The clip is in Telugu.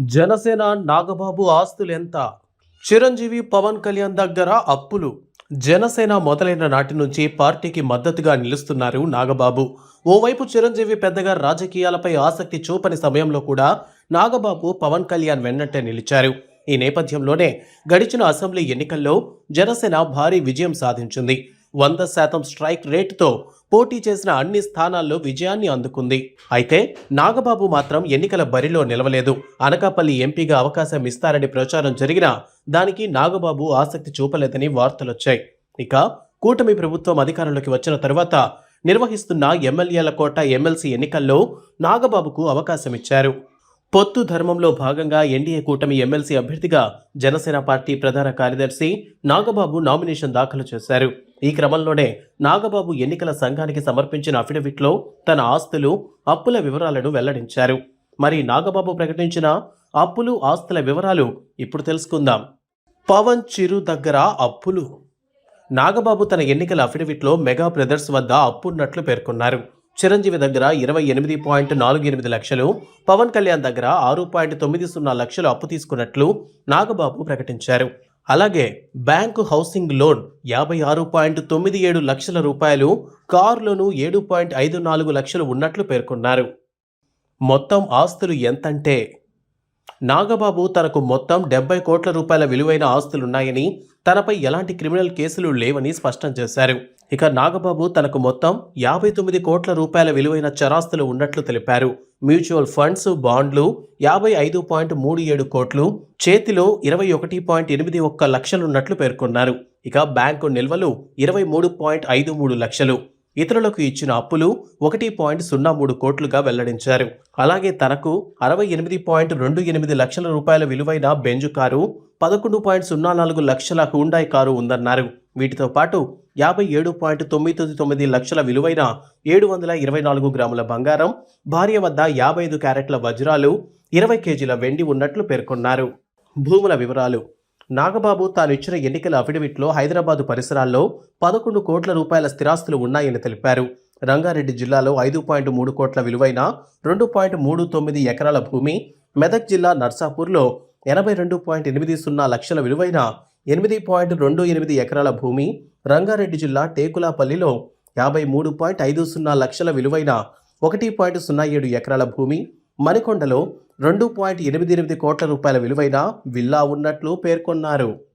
జనసేన నాగబాబు ఆస్తులు ఎంత? చిరంజీవి పవన్ కళ్యాణ్ దగ్గర అప్పులు. జనసేన మొదలైన నాటి నుంచి పార్టీకి మద్దతుగా నిలుస్తున్నారు నాగబాబు. ఓవైపు చిరంజీవి పెద్దగా రాజకీయాలపై ఆసక్తి చూపని సమయంలో కూడా నాగబాబు పవన్ కళ్యాణ్ వెన్నట్టే నిలిచారు. ఈ నేపథ్యంలోనే గడిచిన అసెంబ్లీ ఎన్నికల్లో జనసేన భారీ విజయం సాధించింది. వంద శాతం స్ట్రైక్ రేటుతో పోటీ చేసిన అన్ని స్థానాల్లో విజయాన్ని అందుకుంది. అయితే నాగబాబు మాత్రం ఎన్నికల బరిలో నిలవలేదు. అనకాపల్లి ఎంపీగా అవకాశం ఇస్తారని ప్రచారం జరిగినా దానికి నాగబాబు ఆసక్తి చూపలేదని వార్తలొచ్చాయి. ఇక కూటమి ప్రభుత్వం అధికారంలోకి వచ్చిన తర్వాత నిర్వహిస్తున్న ఎమ్మెల్యేల కోట ఎమ్మెల్సీ ఎన్నికల్లో నాగబాబుకు అవకాశం ఇచ్చారు. పొత్తు ధర్మంలో భాగంగా ఎన్డీఏ కూటమి ఎమ్మెల్సీ అభ్యర్థిగా జనసేన పార్టీ ప్రధాన కార్యదర్శి నాగబాబు నామినేషన్ దాఖలు చేశారు. ఈ క్రమంలోనే నాగబాబు ఎన్నికల సంఘానికి సమర్పించిన అఫిడవిట్లో తన ఆస్తులు అప్పుల వివరాలను వెల్లడించారు. మరి నాగబాబు ప్రకటించిన అప్పులు ఆస్తుల వివరాలు ఇప్పుడు తెలుసుకుందాం. పవన్ చిరు దగ్గర అప్పులు. నాగబాబు తన ఎన్నికల అఫిడవిట్లో మెగా బ్రదర్స్ వద్ద అప్పున్నట్లు పేర్కొన్నారు. చిరంజీవి దగ్గర ఇరవై ఎనిమిది పాయింట్ నాలుగు ఎనిమిది లక్షలు పవన్ కళ్యాణ్ దగ్గర ఆరు పాయింట్ తొమ్మిది సున్నా లక్షలు అప్పు తీసుకున్నట్లు నాగబాబు ప్రకటించారు. అలాగే బ్యాంకు హౌసింగ్ లోన్ యాభై ఆరు పాయింట్ తొమ్మిది ఏడు లక్షల రూపాయలు కారులోను ఏడు పాయింట్ ఐదు నాలుగు లక్షలు ఉన్నట్లు పేర్కొన్నారు. మొత్తం ఆస్తులు ఎంతంటే నాగబాబు తనకు మొత్తం డెబ్బై కోట్ల రూపాయల విలువైన ఆస్తులున్నాయని తనపై ఎలాంటి క్రిమినల్ కేసులు లేవని స్పష్టం చేశారు. ఇక నాగబాబు తనకు మొత్తం యాభై తొమ్మిది కోట్ల రూపాయల విలువైన చరాస్తులు ఉన్నట్లు తెలిపారు. మ్యూచువల్ ఫండ్స్ బాండ్లు యాభై ఐదు పాయింట్ మూడు ఏడు కోట్లు చేతిలో ఇరవై ఒకటి పాయింట్ ఎనిమిది ఒక్క లక్షలున్నట్లు పేర్కొన్నారు. ఇక బ్యాంకు నిల్వలు ఇరవై మూడు పాయింట్ ఐదు మూడు లక్షలు. ఇతరులకు ఇచ్చిన అప్పులు ఒకటి పాయింట్ సున్నా మూడు కోట్లుగా వెల్లడించారు. అలాగే తనకు అరవై ఎనిమిది పాయింట్ రెండు ఎనిమిది లక్షల రూపాయల విలువైన బెంజు కారు పదకొండు పాయింట్ సున్నా నాలుగు లక్షల హూండాయ్ కారు ఉందన్నారు. వీటితో పాటు యాభై ఏడు పాయింట్ తొమ్మిది తొమ్మిది లక్షల విలువైన ఏడు వందల ఇరవై నాలుగు గ్రాముల బంగారం భార్య వద్ద యాభై ఐదు క్యారెట్ల వజ్రాలు ఇరవై కేజీల వెండి ఉన్నట్లు పేర్కొన్నారు. భూముల వివరాలు నాగబాబు తాను ఇచ్చిన ఎన్నికల అఫిడవిట్లో హైదరాబాదు పరిసరాల్లో పదకొండు కోట్ల రూపాయల స్థిరాస్తులు ఉన్నాయని తెలిపారు. రంగారెడ్డి జిల్లాలో ఐదు పాయింట్ మూడు కోట్ల విలువైన రెండు పాయింట్ మూడు తొమ్మిది ఎకరాల భూమి మెదక్ జిల్లా నర్సాపూర్లో ఎనభై రెండు పాయింట్ ఎనిమిది సున్నా లక్షల విలువైన ఎనిమిది పాయింట్ రెండు ఎనిమిది ఎకరాల భూమి రంగారెడ్డి జిల్లా టేకులాపల్లిలో యాభై మూడు పాయింట్ ఐదు సున్నా లక్షల విలువైన ఒకటి పాయింట్ సున్నా ఏడు ఎకరాల భూమి మణికొండలో రెండు పాయింట్ ఎనిమిది ఎనిమిది కోట్ల రూపాయల విలువైన విల్లా ఉన్నట్లు పేర్కొన్నారు.